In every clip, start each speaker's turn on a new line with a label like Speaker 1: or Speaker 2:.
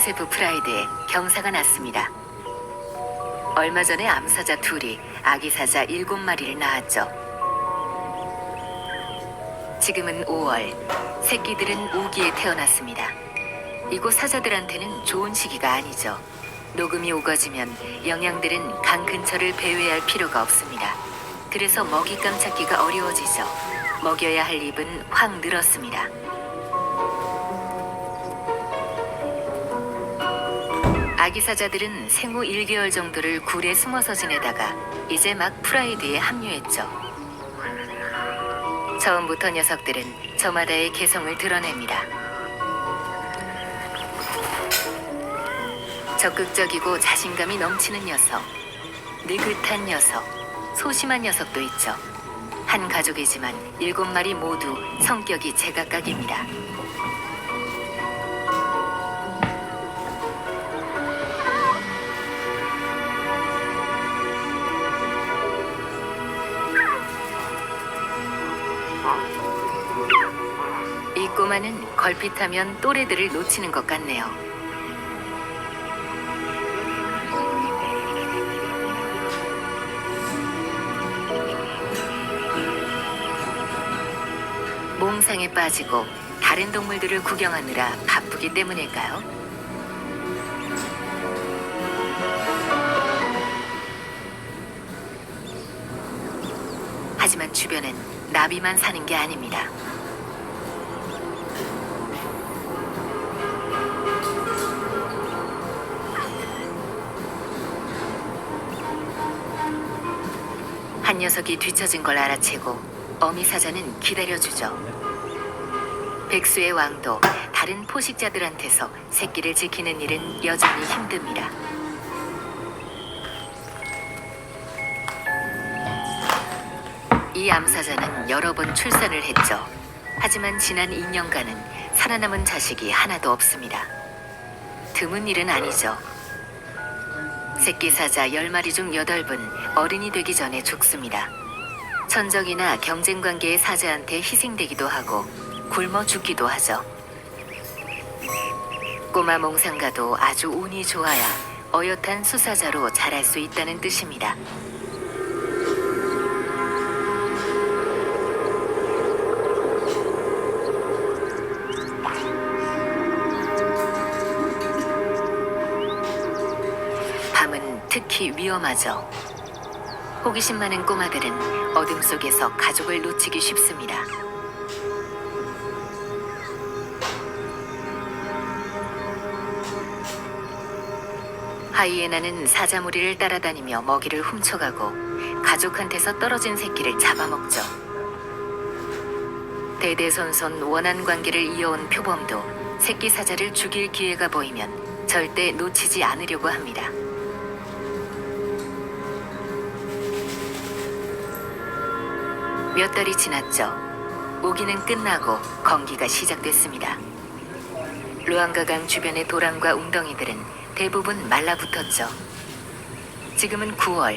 Speaker 1: 은세프 프라이드에 경사가 났습니다. 얼마 전에 암사자 둘이 아기 사자 일곱 마리를 낳았죠. 지금은 5월, 새끼들은 우기에 태어났습니다. 이곳 사자들한테는 좋은 시기가 아니죠. 녹음이 오거지면 영양들은 강 근처를 배회할 필요가 없습니다. 그래서 먹잇감 찾기가 어려워지죠. 먹여야 할 입은 확 늘었습니다. 아기 사자들은 생후 1개월 정도를 굴에 숨어서 지내다가 이제 막 프라이드에 합류했죠. 처음부터 녀석들은 저마다의 개성을 드러냅니다. 적극적이고 자신감이 넘치는 녀석, 느긋한 녀석, 소심한 녀석도 있죠. 한 가족이지만 일곱 마리 모두 성격이 제각각입니다. 이 꼬마는 걸핏하면 또래들을 놓치는 것 같네요. 몽상에 빠지고 다른 동물들을 구경하느라 바쁘기 때문일까요? 하지만 주변엔 나비만 사는 게 아닙니다. 한 녀석이 뒤처진 걸 알아채고 어미 사자는 기다려주죠. 백수의 왕도 다른 포식자들한테서 새끼를 지키는 일은 여전히 힘듭니다. 이 암사자는 여러 번 출산을 했죠. 하지만 지난 2년간은 살아남은 자식이 하나도 없습니다. 드문 일은 아니죠. 새끼 사자 10마리 중 8분 어른이 되기 전에 죽습니다. 천적이나 경쟁 관계의 사자한테 희생되기도 하고 굶어 죽기도 하죠. 꼬마 몽상가도 아주 운이 좋아야 어엿한 수사자로 자랄 수 있다는 뜻입니다. 특히 위험하죠. 호기심 많은 꼬마들은 어둠 속에서 가족을 놓치기 쉽습니다. 하이에나는 사자무리를 따라다니며 먹이를 훔쳐가고 가족한테서 떨어진 새끼를 잡아먹죠. 대대손손 원한 관계를 이어온 표범도 새끼 사자를 죽일 기회가 보이면 절대 놓치지 않으려고 합니다. 몇 달이 지났죠. 우기는 끝나고 건기가 시작됐습니다. 루앙가강 주변의 도랑과 웅덩이들은 대부분 말라붙었죠. 지금은 9월.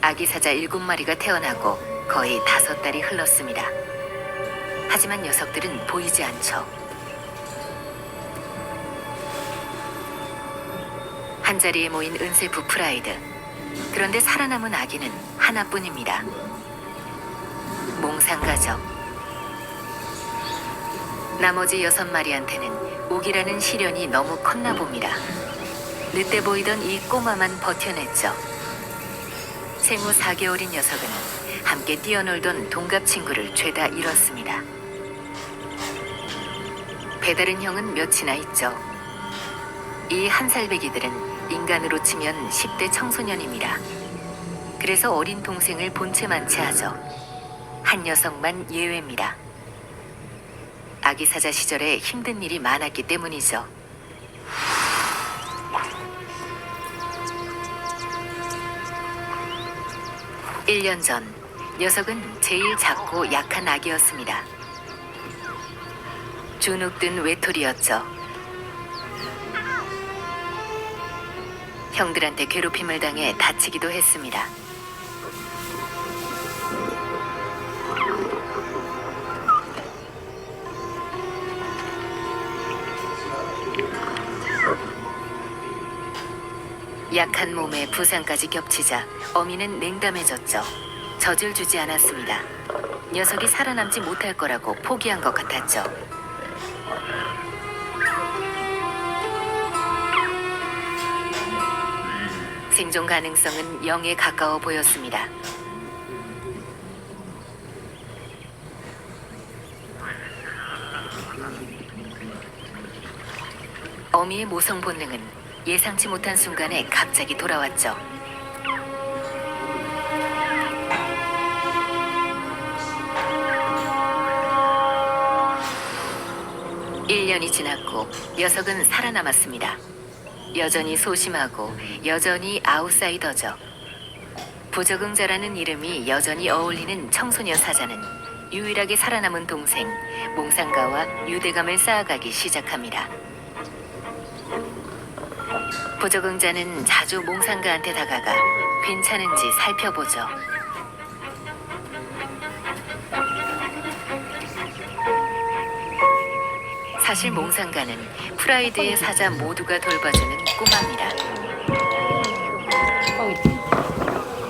Speaker 1: 아기 사자 7마리가 태어나고 거의 다섯 달이 흘렀습니다. 하지만 녀석들은 보이지 않죠. 한 자리에 모인 은세프 프라이드. 그런데 살아남은 아기는 하나뿐입니다. 몽상가죠. 나머지 여섯 마리한테는 우기라는 시련이 너무 컸나 봅니다. 늦대 보이던 이 꼬마만 버텨냈죠. 생후 4개월인 녀석은 함께 뛰어놀던 동갑 친구를 죄다 잃었습니다. 배다른 형은 몇이나 있죠. 이 한 살배기들은 인간으로 치면 10대 청소년입니다. 그래서 어린 동생을 본체만 채하죠. 한 녀석만 예외입니다. 아기 사자 시절에 힘든 일이 많았기 때문이죠. 일 년 전, 녀석은 제일 작고 약한 아기였습니다. 주눅든 외톨이였죠. 형들한테 괴롭힘을 당해 다치기도 했습니다. 약한 몸에 부상까지 겹치자 어미는 냉담해졌죠. 젖을 주지 않았습니다. 녀석이 살아남지 못할 거라고 포기한 것 같았죠. 생존 가능성은 0에 가까워 보였습니다. 어미의 모성 본능은 예상치 못한 순간에 갑자기 돌아왔죠. 일년이 지났고 녀석은 살아남았습니다. 여전히 소심하고 여전히 아웃사이더죠. 부적응자라는 이름이 여전히 어울리는 청소년 사자는 유일하게 살아남은 동생 몽상가와 유대감을 쌓아가기 시작합니다. 부적응자는 자주 몽상가한테 다가가 괜찮은지 살펴보죠. 사실 몽상가는 프라이드의 사자 모두가 돌봐주는 꼬마입니다.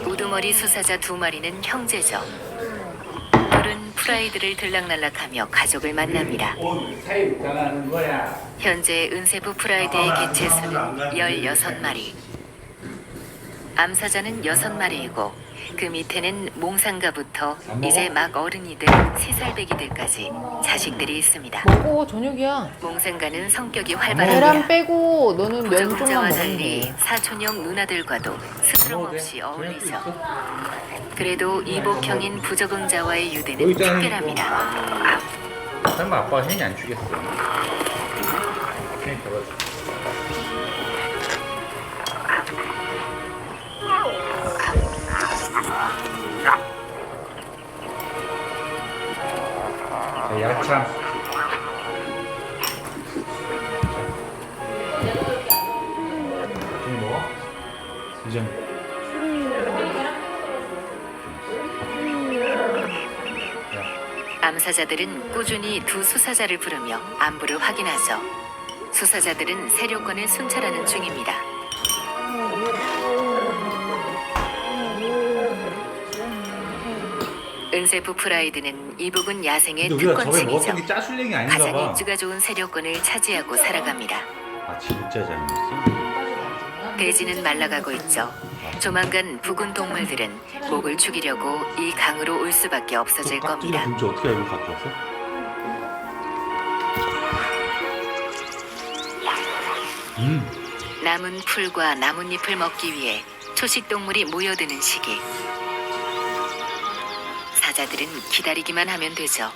Speaker 1: 우두머리 수사자 두 마리는 형제죠. 프라이드를 들락날락하며 가족을 만납니다.
Speaker 2: 사이 당하는 거야.
Speaker 1: 현재 은세부 프라이드의 개체 수는 16마리. 암사자는 6마리이고 그 밑에는 몽상가부터 이제 막 어른이들 세살배기들까지 자식들이 있습니다.
Speaker 3: 먹어 저녁이야.
Speaker 1: 몽상가는 성격이
Speaker 3: 계란
Speaker 1: 활발합니다.
Speaker 3: 빼고 너는 면 좀만 먹으면
Speaker 1: 달리. 사촌형 누나들과도 스스럼 없이 어울리죠. 그래도 이복형인 부적응자와의 유대는
Speaker 2: 여기 있잖아,
Speaker 1: 특별합니다.
Speaker 2: 설마 아빠가 혜인이 안 주겠어? 자, 야참. 좀 먹어? 이정.
Speaker 1: 암사자들은 꾸준히 두 수사자를 부르며 안부를 확인하죠. 수사자들은 세력권을 순찰하는 중입니다. 은세프 프라이드는 이북은 야생의
Speaker 2: 근데 우리가 저번에
Speaker 1: 특권층이죠.
Speaker 2: 먹었던 게 짜술랭이 아닌가
Speaker 1: 가장
Speaker 2: 봐.
Speaker 1: 입지가 좋은 세력권을 차지하고 살아갑니다.
Speaker 2: 아 진짜 잘 먹었어?
Speaker 1: 대지는 말라가고 있죠. 조만간 부근 동물들은 목을 죽이려고 이 강으로 올 수밖에 없어질 겁니다.
Speaker 2: 깍두기랑 김치 어떻게 알고 갖고 왔어? 음,
Speaker 1: 남은 풀과 나뭇잎을 먹기 위해 초식 동물이 모여드는 시기. 사자들은 기다리기만 하면 되죠.